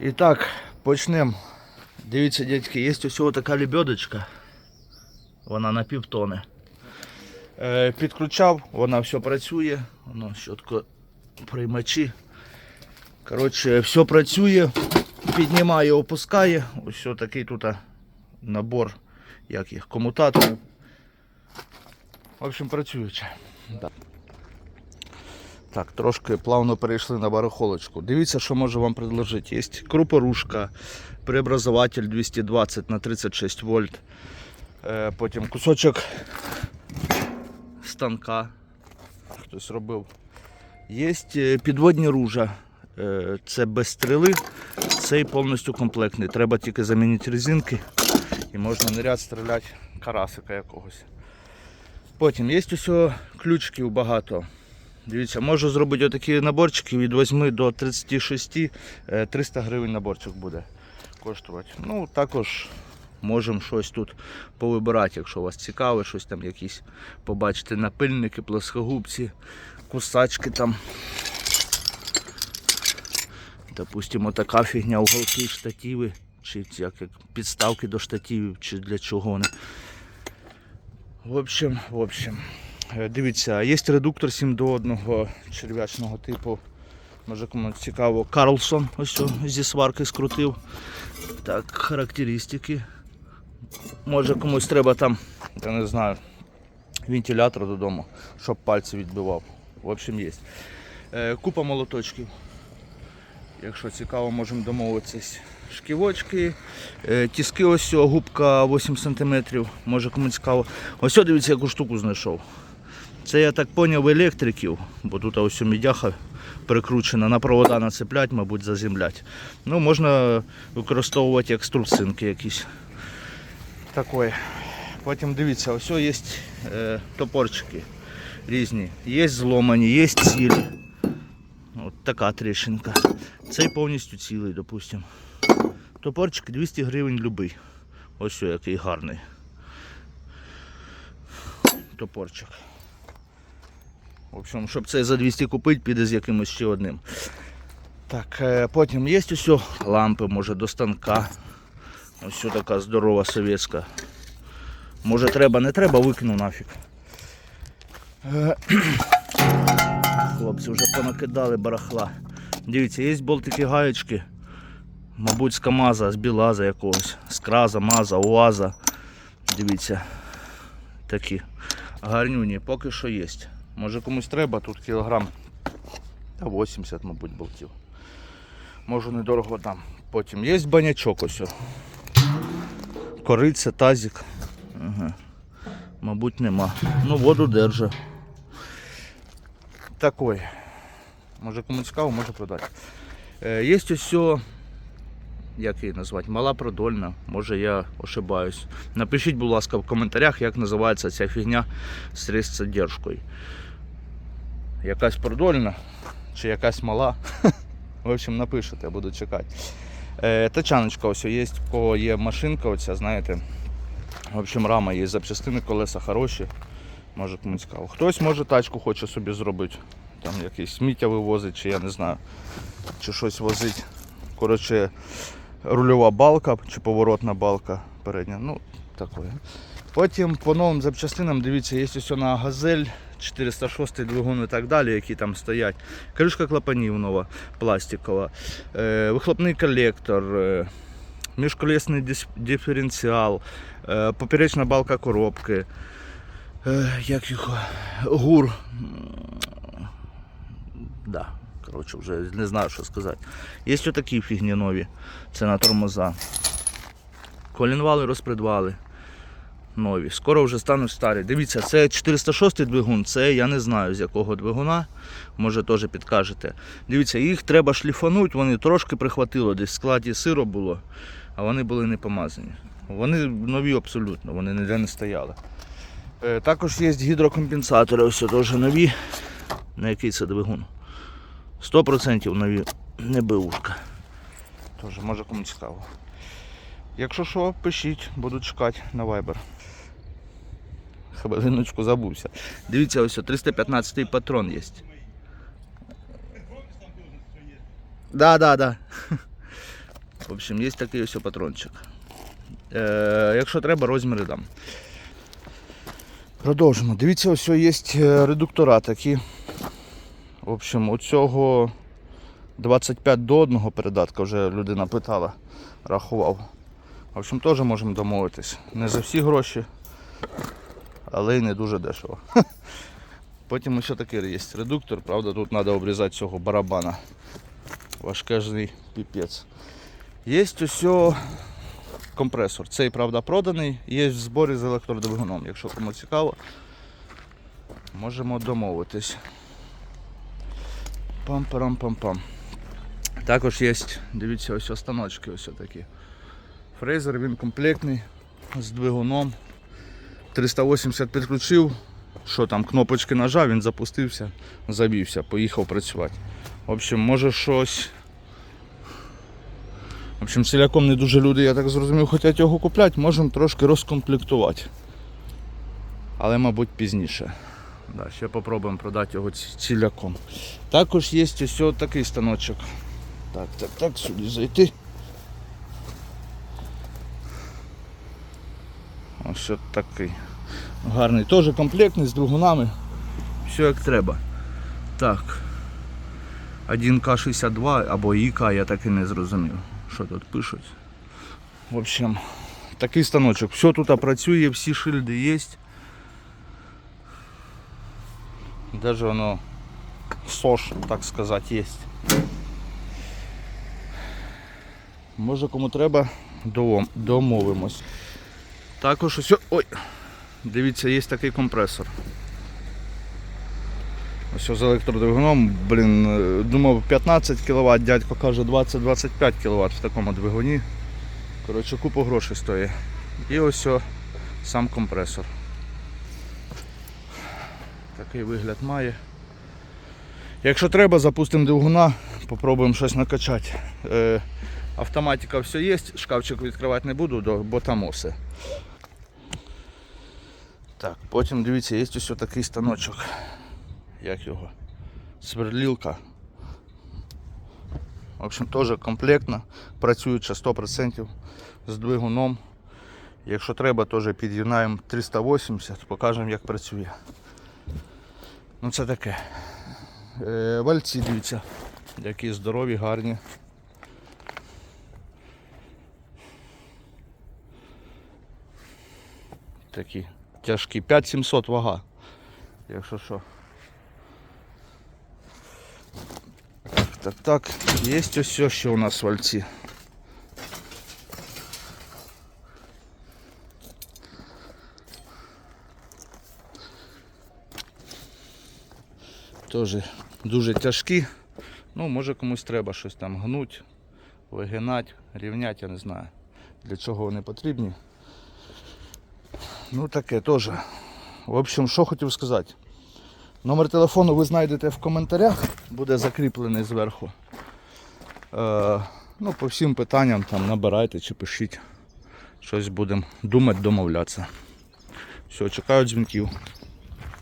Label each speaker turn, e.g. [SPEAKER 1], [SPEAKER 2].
[SPEAKER 1] І так, почнемо. Дивіться, дядьки, є ось така лебедочка. Вона на півтони. Е, підключав, вона все працює. Воно щотко приймачі. Коротше, все працює, піднімає, опускає. Ось такий тут набор як їх, комутаторів. В общем, працююче. Так, трошки плавно перейшли на барахолочку. Дивіться, що можу вам предложити. Є крупорушка, преобразователь 220 на 36 вольт. Е, Потім кусочок станка. Хтось робив. Є е, підводні ружа. Е, Це без стріли, цей повністю комплектний. Треба тільки замінити резинки і можна наряд стріляти карасика якогось. Потім є ось ключиків багато. Дивіться, можу зробити отакі наборчики від 8 до 36, е, 300 гривень наборчик буде коштувати. Ну, також можемо щось тут повибирати, якщо вас цікаве, щось там якісь побачите напильники, плоскогубці, кусачки там. Допустимо, така фігня, уголки, штативи, чи як, як підставки до штативів, чи для чого вони. В общем, в общем. Е, Дивіться, є редуктор 7 до 1 черв'ячного типу. Може кому цікаво. Карлсон ось зі сварки скрутив. Так, характеристики. Може комусь треба там, я не знаю, вентилятор додому, щоб пальці відбивав. В общем, є. Е, Купа молоточків. Якщо цікаво, можемо домовитися. Шківочки, е, тіски ось цього, губка 8 см, може комусь цікаво. Ось о, дивіться, яку штуку знайшов. Це я так поняв електриків, бо тут ось мідяха прикручена на провода нацеплять, мабуть, заземлять. Ну, можна використовувати як струбцинки якісь. Такої. Потім дивіться, ось є е, топорчики різні. Є зломані, є цілі. От така тріщинка. Цей повністю цілий, допустимо. Топорчик 200 гривень любий. Ось о, який гарний. Топорчик. В общем, щоб це за 200 купити, піде з якимось ще одним. Так, е, потім є ось лампи, може до станка. Ось така здорова совєтська. Може треба, не треба, викину нафіг. Хлопці вже понакидали барахла. Дивіться, є болтики гаєчки. Мабуть, з КАМАЗа, з Білаза якогось, з Маза, УАЗа. Дивіться. Такі гарнюні, поки що є. Може комусь треба, тут кілограм та 80, мабуть, болтів. Можу недорого дам. Потім є банячок ось. Кориця, тазик. Ага. Мабуть, нема. Ну, воду держи. Такой. Може комусь цікаво, може продати. Е, є ось як її назвати, мала продольна, може я ошибаюсь. Напишіть, будь ласка, в коментарях, як називається ця фігня з різцедержкою. Якась продольна чи якась мала. В общем, напишете, я буду чекати. Е, тачаночка ось є, в кого є машинка, оця, знаєте. В общем, рама є, запчастини, колеса хороші. Може комусь цікаво. Хтось може тачку хоче собі зробити. Там якийсь сміття вивозить, чи я не знаю, чи щось возить. Коротше, рульова балка чи поворотна балка передня. Ну, таке. Потім по новим запчастинам, дивіться, є ось на газель 406 двигун і так далі, які там стоять. Кришка клапанів нова, пластикова, е, вихлопний колектор, е, міжколесний дис- диференціал, е, поперечна балка коробки. Е, як його? Гур. Да, коротше, вже не знаю, що сказати. Є ось такі фігні нові. Це на тормоза. Колінвали, розпредвали. Нові. Скоро вже стануть старі. Дивіться, це 406 двигун, це я не знаю з якого двигуна. Може теж підкажете. Дивіться, їх треба шліфанути, вони трошки прихватило, десь в складі сиро було, а вони були не помазані. Вони нові абсолютно, вони ніде не стояли. Е, Також є гідрокомпенсатори, ось теж нові. На який це двигун? 100% нові не бивушка. Тож, може кому цікаво. Якщо що, пишіть, буду чекати на Viber. Хвилиночку забувся. Дивіться, ось 315 патрон є. Да, да, да. В общем, є такий ось патрончик. Е, якщо треба, розміри дам. Продовжимо. Дивіться, ось є е, редуктора такі. В общем, у цього 25 до 1 передатка, вже людина питала, рахував. В общем, теж можемо домовитись. Не за всі гроші, але й не дуже дешево. Потім ще такий є редуктор, правда, тут треба обрізати цього барабана. Важкежний піпець. Є ось компресор. Цей, правда, проданий, є в зборі з електродвигуном. Якщо кому цікаво, можемо домовитись. Пам-парам-пам-пам. Також є, дивіться, ось останочки ось такі. Фрезер він комплектний з двигуном. 380 підключив, що там, кнопочки нажав, він запустився, завівся, поїхав працювати. В общем, може щось. В общем, ціляком не дуже люди, я так зрозумів, хочуть його купляти, можемо трошки розкомплектувати. Але, мабуть, пізніше. Да, ще попробуємо продати його ціляком. Також є ось такий станочок. Так, так, так, сюди зайти. Ось такий. Гарний, теж комплектний з двигунами. Все як треба. Так. 1К62 або ІК, я так і не зрозумів, що тут пишуть. В общем, такий станочок. Все тут працює, всі шильди є. Даже воно СОЖ, так сказати, є. Може кому треба, домовимось. Також ось. Ой! Дивіться, є такий компресор. Ось з електродвигуном, блін, е, думав 15 кВт, дядько каже 20-25 кВт в такому двигуні. Коротше, купу грошей стоїть. І ось сам компресор. Такий вигляд має. Якщо треба, запустимо двигуна, попробуємо щось накачати. Е, автоматика все є, шкафчик відкривати не буду, бо там оси. Так, потім дивіться, є ось такий станочок. Як його? Сверлілка. В общем, теж комплектно, працююча 100% з двигуном. Якщо треба, теж під'єднаємо 380, покажемо як працює. Ну це таке. Е, вальці, дивіться, які здорові, гарні. Такі тяжкі. 5700 вага. Якщо що. Так, так. Є ось все, що у нас вальці. Теж дуже тяжкі. Ну, може комусь треба щось там гнуть, вигинати, рівняти, я не знаю. Для чого вони потрібні. Ну таке теж. В общем, що хотів сказати. Номер телефону ви знайдете в коментарях, буде закріплений зверху. Е, ну, по всім питанням там набирайте чи пишіть. Щось будемо думати, домовлятися. Все, чекаю дзвінків.